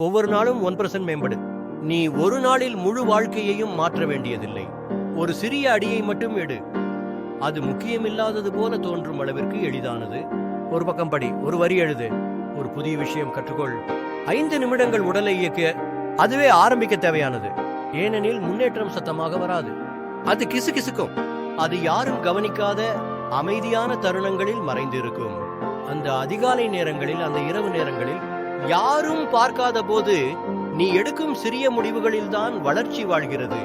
ஒவ்வொரு நாளும் one percent மேம்படு. நீ ஒரு நாளில் முழு வாழ்க்கையையும் மாற்ற வேண்டியதில்லை. ஒரு சிறிய அடியை மட்டும் எடு. அது முக்கியமில்லாதது போல தோன்றும் அளவிற்கு எளிதானது. ஒரு பக்கம் படி ஒரு வரி எழுது. ஒரு புதிய விஷயம் கற்றுக்கொள். ஐந்து நிமிடங்கள் உடலை இயக்க அதுவே ஆரம்பிக்க தேவையானது. ஏனெனில் முன்னேற்றம் சத்தமாக வராது. அது கிசுகிசுக்கும். அது யாரும் கவனிக்காத அமைதியான தருணங்களில் மறைந்திருக்கும். அந்த அதிகாலை நேரங்களில் அந்த இரவு நேரங்களில் யாரும் பார்க்காத போது நீ எடுக்கும் சிறிய முடிவுகளில் தான் வளர்ச்சி வாழ்கிறது.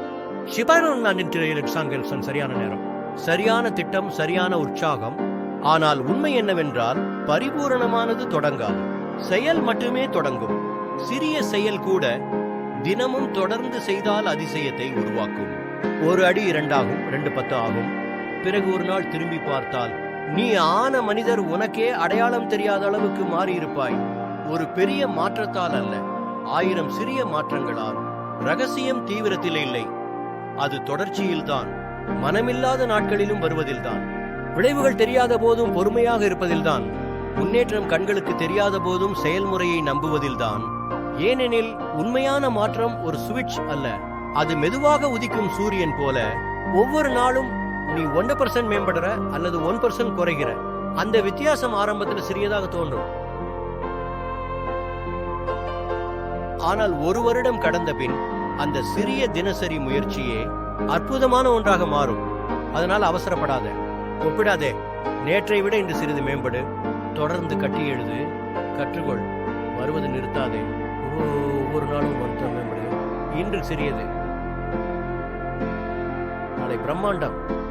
ஷிபானோன் சரியான நேரம். சரியான திட்டம் சரியான உற்சாகம். ஆனால் உண்மை என்னவென்றால் பரிபூரணமானது தொடங்காது. செயல் மட்டுமே தொடங்கும். சிறிய செயல் கூட தினமும் தொடர்ந்து செய்தால் அதிசயத்தை உருவாக்கும். ஒரு அடி இரண்டாகும் ரெண்டு பத்து ஆகும். பிறகு ஒரு நாள் திரும்பி பார்த்தால் நீ ஆன மனிதர் உனக்கே அடையாளம் தெரியாத அளவுக்கு மாறியிருப்பாய். ஒரு பெரிய மாற்றத்தால் அல்ல. ஆயிரம் சிறிய மாற்றங்களால். ரகசியம் தீவிரத்தில் இல்லை. அது தொடர்ச்சியில்தான். மனமில்லாத நாட்களிலும் வருவதில்தான். விளைவுகள் தெரியாத போதும் பொறுமையாக இருப்பதில்தான். முன்னேற்றம் கண்களுக்கு தெரியாத போதும் செயல்முறையை நம்புவதில்தான். ஏனெனில் உண்மையான மாற்றம் ஒரு சுவிட்ச் அல்ல. அது மெதுவாக உதிக்கும் சூரியன் போல. ஒவ்வொரு நாளும் நீ ஒன்று பர்சன்ட் மேம்படுற அல்லது ஒன் பர்சன்ட் குறைகிற. அந்த வித்தியாசம் ஆரம்பத்தில் சிறியதாக தோன்றும். ஆனால் ஒரு வருடம் கடந்த பின் அந்த சிறிய தினசரி முயற்சியே அற்புதமான ஒன்றாக மாறும். அதனால் அவசரப்படாத. ஒப்பிடாதே. நேற்றை விட இன்று சிறிது மேம்படு. தொடர்ந்து கட்டி எழுது. கற்றுக்கொள். வருவது நிறுத்தாதே. ஒவ்வொரு நாளும் மொத்தம் மேம்படு. இன்று சிறியது. நாளை பிரம்மாண்டம்.